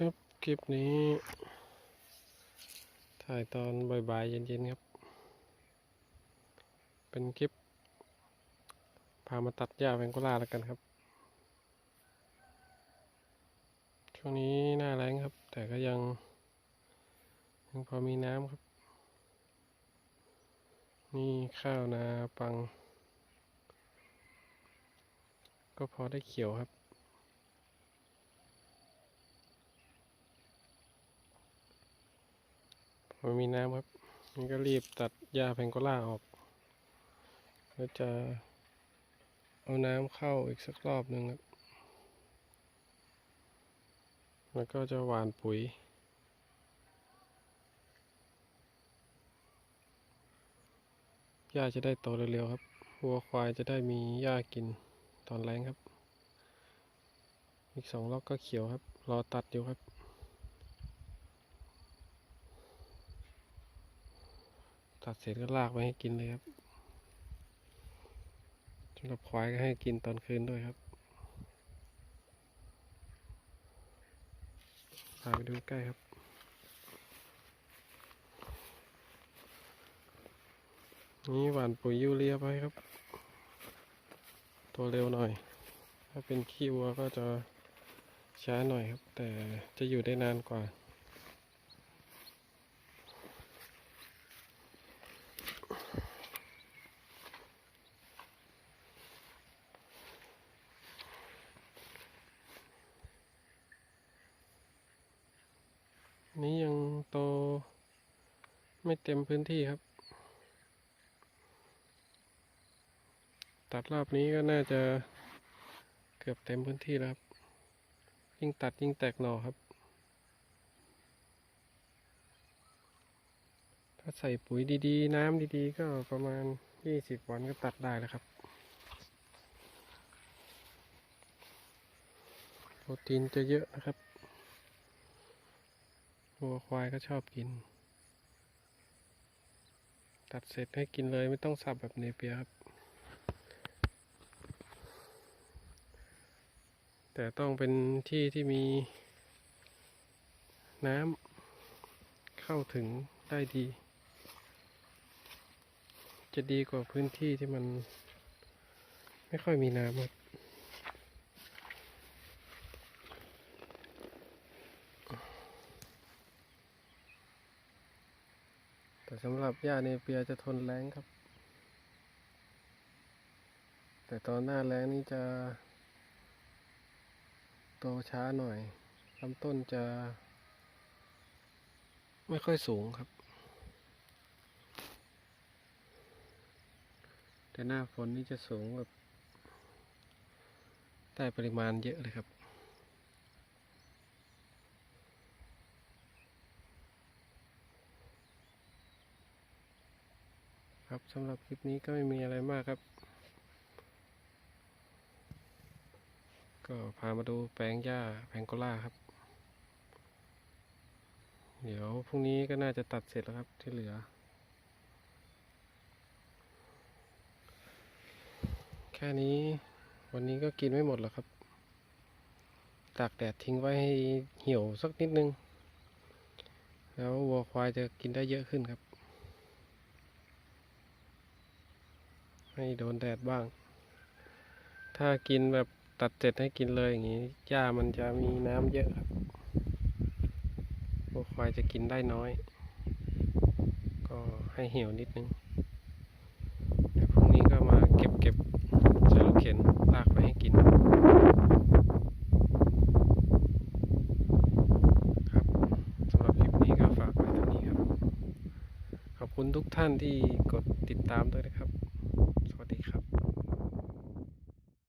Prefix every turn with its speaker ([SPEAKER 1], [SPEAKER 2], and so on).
[SPEAKER 1] ครับ คลิปนี้ ถ่ายตอนบ่ายๆเย็นๆครับ เป็นคลิป พามาตัดหญ้าแพงโกลาแล้วกันครับ ช่วงนี้หน้าแรงครับ แต่ก็ยัง ยังพอมีน้ำครับ นี่ข้าวนาปัง ก็พอได้เขียวครับ พอมีน้ำครับนี่ก็รีบตัดหญ้าแพงโกล่าออก แล้วจะเอาน้ำเข้าอีกสักรอบหนึ่งครับ แล้วก็จะหว่านปุ๋ย หญ้าจะได้โตเร็วๆครับ วัวควายจะได้มีหญ้ากินตอนแรงครับ อีกสองล็อกก็เขียวครับ รอตัดอยู่ครับ ตัดเสร็จก็ลากไปให้กินเลยครับสำหรับควายก็ให้กินตอนคืนด้วยครับพาไปดูใกล้ครับนี่หวานปุ๋ยยูเรียไปครับ ตัวเร็วหน่อย ถ้าเป็นขี้วัวก็จะช้าหน่อยครับ แต่จะอยู่ได้นานกว่า นี้ยังโตไม่เต็มพื้นที่ครับ ตัดรอบนี้ก็น่าจะเกือบเต็มพื้นที่แล้วครับ ยิ่งตัดยิ่งแตกหน่อครับ ถ้าใส่ปุ๋ยดีๆ น้ำดีๆ ก็ประมาณ20วันก็ตัดได้แล้วครับโปรตีนจะเยอะนะครับวัวควายก็ชอบกิน ตัดเสร็จให้กินเลยไม่ต้องสับแบบเนเปียครับ แต่ต้องเป็นที่ที่มีน้ำเข้าถึงได้ดี จะดีกว่าพื้นที่ที่มันไม่ค่อยมีน้ำครับแต่สำหรับหญ้าเนเปียจะทนแรงครับ แต่ตอนหน้าแรงนี่จะ โตช้าหน่อยลำต้นจะ ไม่ค่อยสูงครับ แต่หน้าฝนนี่จะสูงแบบได้ปริมาณเยอะเลยครับ ครับสำหรับคลิปนี้ก็ไม่มีอะไรมากครับ ก็พามาดูแปลงหญ้าแพงโกล่าครับ เดี๋ยวพรุ่งนี้ก็น่าจะตัดเสร็จแล้วครับที่เหลือ ค่นี้ วันนี้ก็กินไม่หมดหรอกครับ ตากแดดทิ้งไว้ให้เหี่ยวสักนิดนึง แล้ววัวควายจะกินได้เยอะขึ้นครับ ให้โดนแดดบ้าง ถ้ากินแบบตัดเสร็จให้กินเลยอย่างนี้หญ้ามันจะมีน้ำเยอะครับวัวควายจะกินได้น้อย ก็ให้เหี่ยวนิดนึงเดี๋ยวพรุ่งนี้ก็มาเก็บเก็บใส่รถเข็นลากไปให้กิน ครับสำหรับคลิปนี้ก็ฝากไว้เท่านี้ครับ ขอบ คุณทุกท่านที่กดติดตามด้วยนะครับ